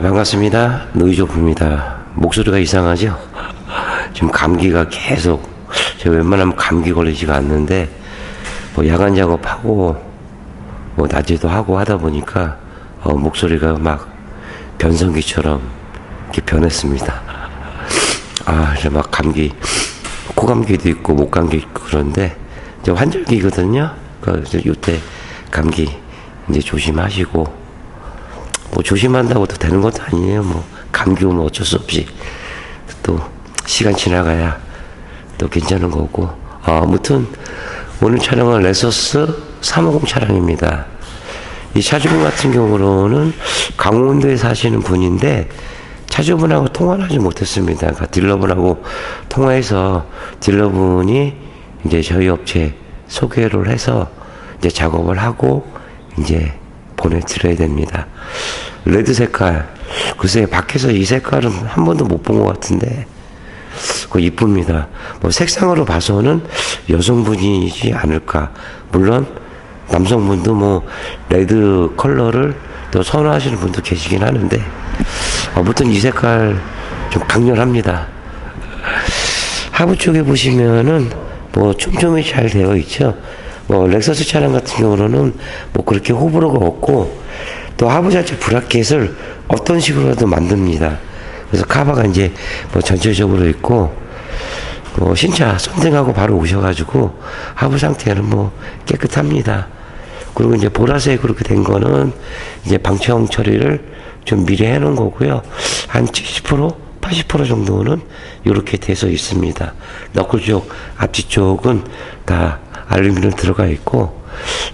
반갑습니다. 노이조프입니다. 목소리가 이상하죠? 지금 감기가 계속, 제가 웬만하면 감기 걸리지가 않는데, 뭐 야간 작업하고, 뭐 낮에도 하고 하다 보니까, 어, 목소리가 막 변성기처럼 이렇게 변했습니다. 아, 이제 막 감기, 코감기도 있고, 목감기 있고 그런데, 이제 환절기거든요? 그래서 요때 감기 이제 조심하시고, 뭐 조심한다고 또 되는 것도 아니에요. 뭐 감기 오면 어쩔 수 없이 또 시간 지나가야 또 괜찮은 거고. 아, 아무튼 오늘 촬영은 레서스 350 차량입니다. 이 차주분 같은 경우로는 강원도에 사시는 분인데 차주분하고 통화를 하지 못했습니다. 그러니까 딜러분하고 통화해서 딜러분이 이제 저희 업체 소개를 해서 이제 작업을 하고 이제 보내드려야 됩니다. 레드 색깔. 글쎄, 밖에서 이 색깔은 한 번도 못 본 것 같은데, 그 이쁩니다. 뭐 색상으로 봐서는 여성분이지 않을까. 물론, 남성분도 뭐, 레드 컬러를 또 선호하시는 분도 계시긴 하는데, 아무튼 이 색깔 좀 강렬합니다. 하부 쪽에 보시면은 뭐 촘촘히 잘 되어 있죠. 뭐 렉서스 차량 같은 경우는 뭐 그렇게 호불호가 없고 또 하부 자체 브라켓을 어떤 식으로라도 만듭니다. 그래서 카바가 이제 뭐 전체적으로 있고 뭐 신차 선등하고 바로 오셔가지고 하부 상태는 뭐 깨끗합니다. 그리고 이제 보라색 그렇게 된 거는 이제 방청 처리를 좀 미리 해놓은 거고요. 한 70%, 80% 정도는 이렇게 돼서 있습니다. 너클 쪽, 앞뒤 쪽은 다 알루미늄 들어가 있고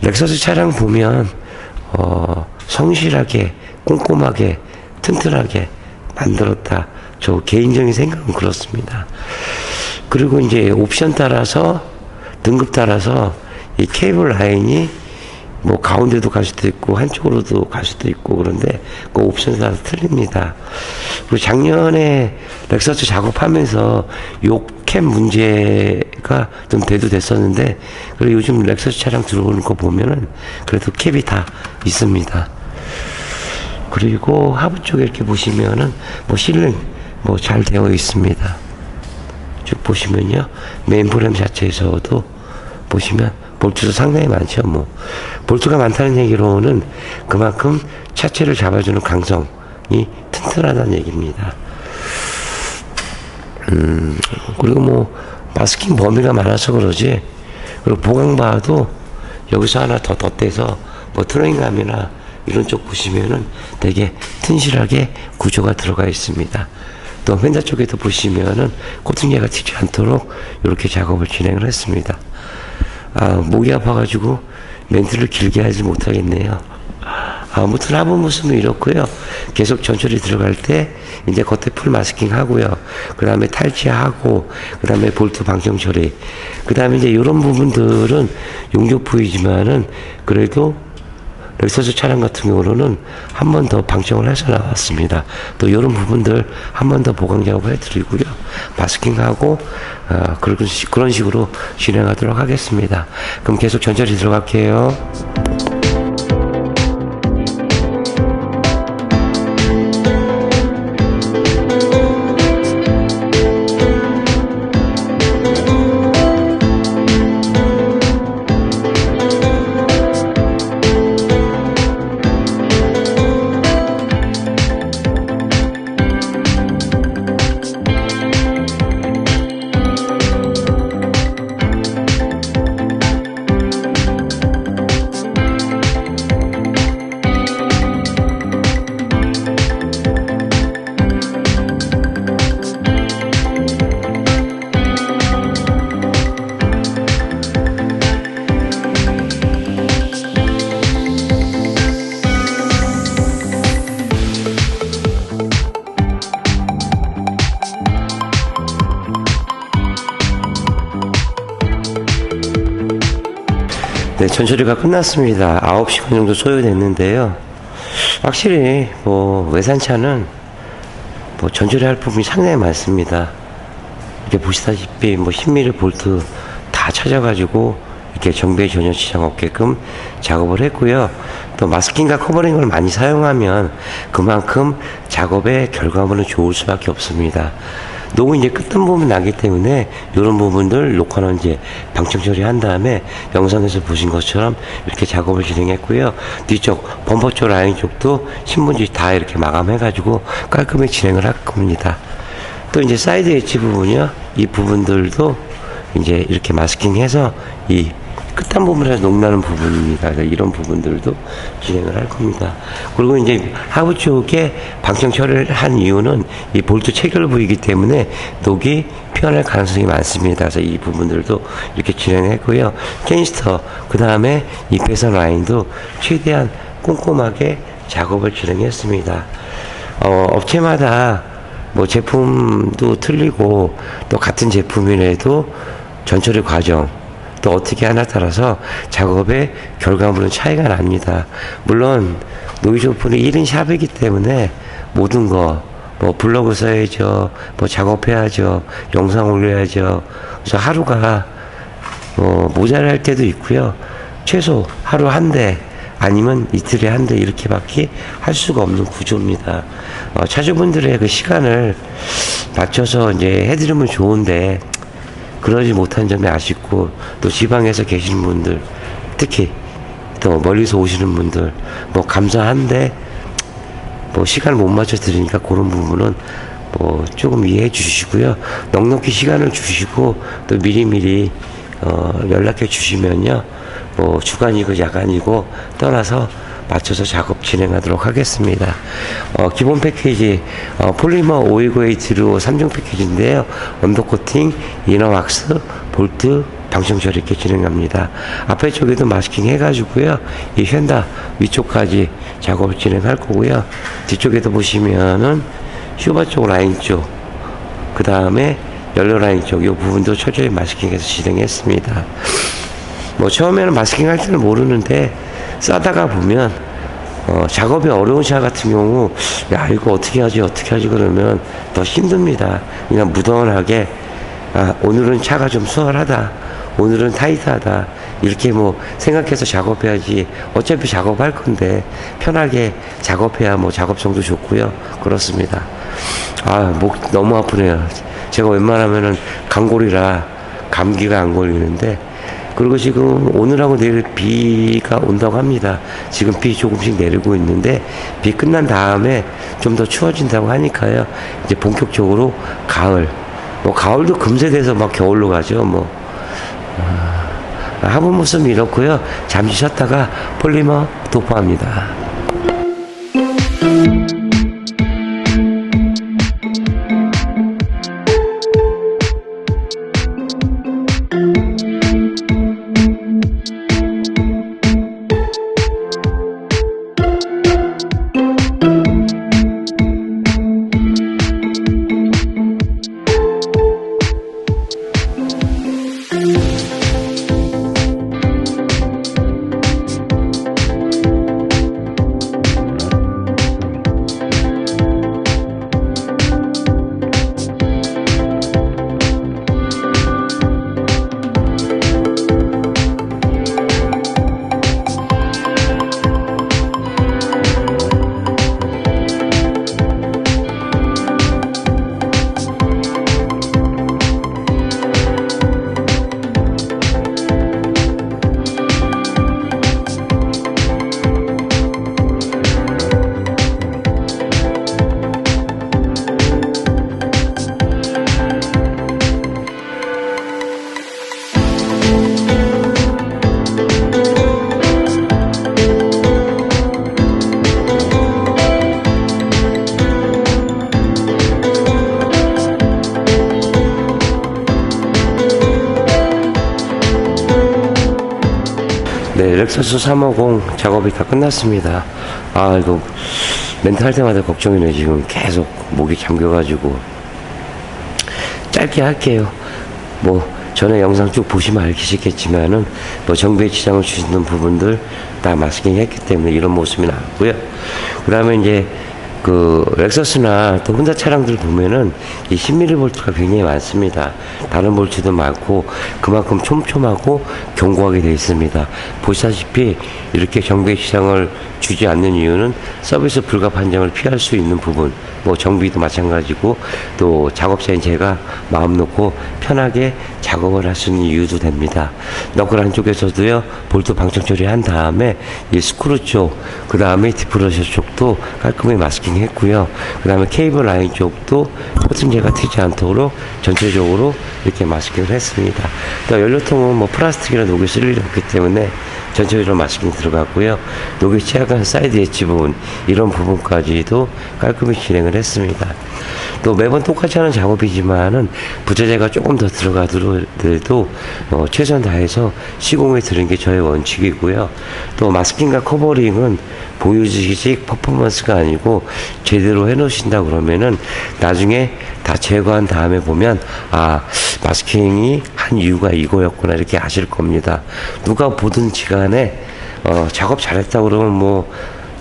렉서스 차량 보면 어, 성실하게 꼼꼼하게 튼튼하게 만들었다. 저 개인적인 생각은 그렇습니다. 그리고 이제 옵션 따라서 등급 따라서 이 케이블 라인이 뭐 가운데도 갈 수도 있고 한쪽으로도 갈 수도 있고 그런데 그 옵션 따라 틀립니다. 그리고 작년에 렉서스 작업하면서 요캡 문제가 좀 대두됐었는데 그리고 요즘 렉서스 차량 들어오는 거 보면은 그래도 캡이 다 있습니다. 그리고 하부 쪽에 이렇게 보시면은 뭐 실링 뭐 잘 되어 있습니다. 쭉 보시면요 메인 프레임 자체에서도 보시면 볼트도 상당히 많죠. 뭐 볼트가 많다는 얘기로는 그만큼 차체를 잡아주는 강성이 튼튼하다는 얘기입니다. 음 그리고 뭐 마스킹 범위가 많아서 그러지 그리고 보강바도 여기서 하나 더 덧대서 뭐 트레인감이나 이런 쪽 보시면은 되게 튼실하게 구조가 들어가 있습니다. 또 휀다 쪽에도 보시면은 코팅제가 튀지 않도록 이렇게 작업을 진행을 했습니다. 아, 목이 아파가지고 멘트를 길게 하지 못하겠네요. 아무튼 하부 모습은 이렇고요. 계속 전철이 들어갈 때 이제 겉에 풀 마스킹 하고요. 그 다음에 탈취하고 그 다음에 볼트 방청 처리. 그 다음에 이제 이런 부분들은 용접부이지만은 그래도 렉서스 차량 같은 경우는 한 번 더 방청을 해서 나왔습니다. 또 이런 부분들 한 번 더 보강 작업을 해드리고요. 마스킹하고 어, 그런, 식으로 진행하도록 하겠습니다. 그럼 계속 전철이 들어갈게요. 전처리가 끝났습니다. 9시간 정도 소요됐는데요. 확실히 뭐 외산차는 뭐 전처리 할 부분이 상당히 많습니다. 이렇게 보시다시피 뭐 10mm 볼트 다 찾아가지고 이렇게 정배 전혀 지장 없게끔 작업을 했고요. 또 마스킹과 커버링을 많이 사용하면 그만큼 작업의 결과물은 좋을 수밖에 없습니다. 녹은 이제 끝단 부분 나기 때문에 이런 부분들 녹화는 이제 방청 처리한 다음에 영상에서 보신 것처럼 이렇게 작업을 진행했고요. 뒤쪽 범퍼 쪽 라인 쪽도 신문지 다 이렇게 마감해가지고 깔끔히 진행을 할 겁니다. 또 이제 사이드 엣지 부분이요. 이 부분들도 이제 이렇게 마스킹해서 이 끝단 부분에서 녹나는 부분입니다. 이런 부분들도 진행을 할 겁니다. 그리고 이제 하부 쪽에 방청 처리를 한 이유는 이 볼트 체결 부위이기 때문에 녹이 피어날 가능성이 많습니다. 그래서 이 부분들도 이렇게 진행했고요. 캐니스터, 그 다음에 이 배선 라인도 최대한 꼼꼼하게 작업을 진행했습니다. 어, 업체마다 뭐 제품도 틀리고 또 같은 제품이라도 전처리 과정 또 어떻게 하나 따라서 작업의 결과물은 차이가 납니다. 물론 노이조프는 1인 샵이기 때문에 모든 거, 뭐 블로그 써야죠, 뭐 작업해야죠, 영상 올려야죠. 그래서 하루가 뭐 모자랄 때도 있고요. 최소 하루 한 대, 아니면 이틀에 한 대 이렇게밖에 할 수가 없는 구조입니다. 어, 차주분들의 그 시간을 맞춰서 이제 해드리면 좋은데 그러지 못한 점이 아쉽고 또 지방에서 계시는 분들 특히 또 멀리서 오시는 분들 뭐 감사한데 뭐 시간을 못 맞춰 드리니까 그런 부분은 뭐 조금 이해해 주시고요. 넉넉히 시간을 주시고 또 미리미리 어 연락해 주시면요. 뭐 주간이고 야간이고 떠나서 맞춰서 작업 진행하도록 하겠습니다. 어, 기본 패키지 어, 폴리머 529H로 3종 패키지인데요. 언더 코팅, 이너 왁스, 볼트, 방청 처리 이렇게 진행합니다. 앞에 쪽에도 마스킹 해가지고요. 이 휀다 위쪽까지 작업을 진행할 거고요. 뒤쪽에도 보시면은 슈바 쪽 라인 쪽, 그 다음에 연료 라인 쪽 이 부분도 철저히 마스킹해서 진행했습니다. 뭐 처음에는 마스킹 할 줄은 모르는데 싸다가 보면 어, 작업이 어려운 차 같은 경우 야 이거 어떻게 하지 어떻게 하지 그러면 더 힘듭니다. 그냥 무던하게 아 오늘은 차가 좀 수월하다. 오늘은 타이트하다. 이렇게 뭐 생각해서 작업해야지 어차피 작업할 건데 편하게 작업해야 뭐 작업성도 좋고요. 그렇습니다. 아 목 너무 아프네요. 제가 웬만하면은 강골이라 감기가 안 걸리는데 그리고 지금 오늘하고 내일 비가 온다고 합니다. 지금 비 조금씩 내리고 있는데 비 끝난 다음에 좀 더 추워진다고 하니까요. 이제 본격적으로 가을. 뭐 가을도 금세 돼서 막 겨울로 가죠. 뭐 아, 하부 모습 이렇고요. 잠시 쉬었다가 폴리머 도포합니다. 네, 렉서스 350 작업이 다 끝났습니다. 아, 이거 멘트 할 때마다 걱정이네. 지금 계속 목이 잠겨가지고. 짧게 할게요. 뭐, 전에 영상 쭉 보시면 알겠겠지만은, 뭐, 정비에 지장을 주시는 부분들 다 마스킹 했기 때문에 이런 모습이 나왔고요. 그 다음에 이제, 그 렉서스나 또 혼다 차량들 보면은 이 10mm 볼트가 굉장히 많습니다. 다른 볼트도 많고 그만큼 촘촘하고 견고하게 되어 있습니다. 보시다시피 이렇게 정비 시장을 주지 않는 이유는 서비스 불가 판정을 피할 수 있는 부분, 뭐 정비도 마찬가지고 또 작업자인 제가 마음 놓고 편하게 작업을 할 수 있는 이유도 됩니다. 너클 안쪽에서도요 볼트 방청 처리한 다음에 이 스크루 쪽, 그 다음에 디프러셔 쪽도 깔끔히 마스킹 했고요. 그 다음에 케이블 라인 쪽도 코팅제가 튀지 않도록 전체적으로 이렇게 마스킹을 했습니다. 또 연료통은 뭐 플라스틱이나 녹이 쓸 일이 없기 때문에 전체적으로 마스킹 들어갔고요. 녹이 취약한 사이드 엣지 부분 이런 부분까지도 깔끔히 진행을 했습니다. 또 매번 똑같이 하는 작업이지만은 부자재가 조금 더 들어가더라도 어, 최선 다해서 시공에 드는 게 저의 원칙이고요. 또 마스킹과 커버링은 보유지식 퍼포먼스가 아니고 제대로 해놓으신다 그러면은 나중에 다 제거한 다음에 보면 아 마스킹이 한 이유가 이거였구나 이렇게 아실 겁니다. 누가 보든 지 간에 어, 작업 잘했다 그러면 뭐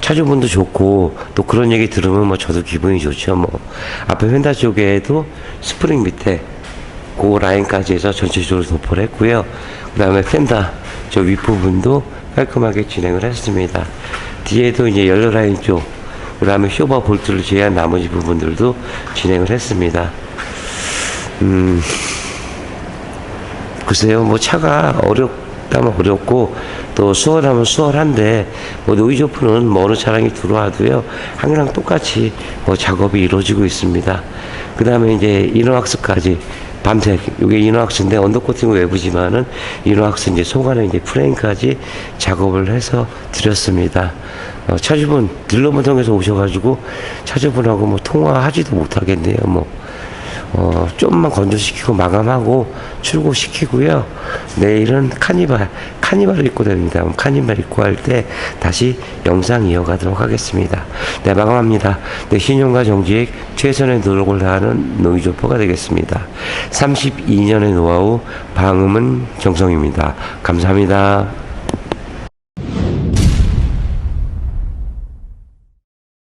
차주분도 좋고 또 그런 얘기 들으면 뭐 저도 기분이 좋죠 뭐. 앞에 휀다 쪽에도 스프링 밑에 그 라인까지 해서 전체적으로 도포를 했고요. 그 다음에 펜다 저 윗부분도 깔끔하게 진행을 했습니다. 뒤에도 이제 연료 라인 쪽 그 다음에 쇼바 볼트를 제외한 나머지 부분들도 진행을 했습니다. 음 글쎄요, 뭐 차가 어렵다면 어렵고 또 수월하면 수월한데 뭐 오픈은 뭐 어느 차량이 들어와도요 항상 똑같이 뭐 작업이 이루어지고 있습니다. 그 다음에 이제 이노왁스까지 밤새 이게 이노왁스인데 언더코팅 외부지만은 이노왁스 이제 속안에 이제 프레임까지 작업을 해서 드렸습니다. 어, 차주분 딜러분 통해서 오셔가지고 차주분하고 뭐 통화하지도 못하겠네요. 뭐 어, 좀만 건조시키고 마감하고 출고시키고요. 내일은 카니발, 카니발을 입고 됩니다. 카니발 입고 할 때 다시 영상 이어가도록 하겠습니다. 네, 마감합니다. 네, 신용과 정직 최선의 노력을 다하는 노이조퍼가 되겠습니다. 32년의 노하우 방음은 정성입니다. 감사합니다.